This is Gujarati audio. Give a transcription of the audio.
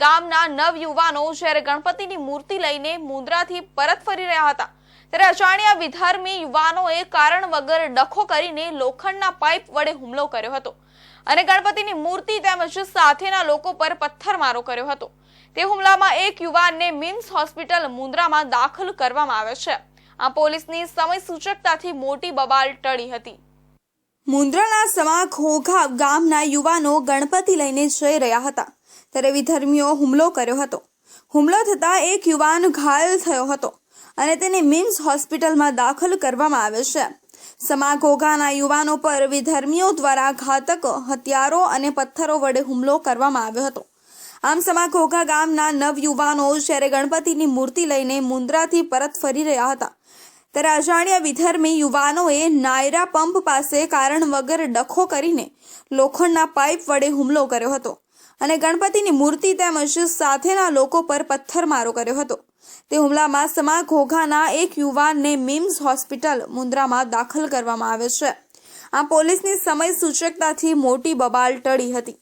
ગામના નવ યુવાનો જ્યારે ગણપતિની મૂર્તિ લઈને મુંદ્રાથી પરત ફરી રહ્યા હતા, ત્યારે અજાણ્યા વિધર્મી યુવાનોએ કારણ વગર ડખો કરીને લોખંડના પાઇપ વડે હુમલો કર્યો હતો અને ગણપતિની મૂર્તિ તેમજ સાથેના લોકો પર પથ્થરમારો કર્યો હતો. તે હુમલામાં એક યુવાનને મિમ્સ હોસ્પિટલ મુંદ્રામાં દાખલ કરવામાં આવ્યો છે. આ પોલીસની સમય સૂચકતાથી મોટી બબાલ ટળી હતી. મુન્દ્રાના સમા ઘોઘા ગામના યુવાનો ગણપતિ લઈને જઈ રહ્યા હતા. ત્યારે વિધર્મીઓ હુમલો કર્યો હતો. હુમલો થતાં એક યુવાન ઘાયલ થયો હતો અને તેને મિમ્સ હોસ્પિટલમાં દાખલ કરવામાં આવ્યો છે. સમા ઘોઘાના યુવાનો પર વિધર્મીઓ દ્વારા ઘાતક હથિયારો અને પથ્થરો વડે હુમલો કરવામાં આવ્યો હતો. આમ સમા ઘોઘા ગામના નવ યુવાનો જ્યારે ગણપતિની મૂર્તિ લઈને મુન્દ્રાથી પરત ફરી રહ્યા હતા, ત્યારે અજાણ્યા વિધર્મી યુવાનોએ નાયરા પંપ પાસે કારણ વગર ડખો કરીને લોખંડના પાઇપ વડે હુમલો કર્યો હતો. અને ગણપતિની મૂર્તિ તેમજ સાથેના લોકો પર પથ્થરમારો કર્યો હતો. તે હુમલામાં સમા ઘોઘાના એક યુવાનને મિમ્સ હોસ્પિટલ મુન્દ્રામાં દાખલ કરવામાં આવ્યો છે. આ પોલીસની સમય સૂચકતાથી મોટી બબાલ ટળી હતી.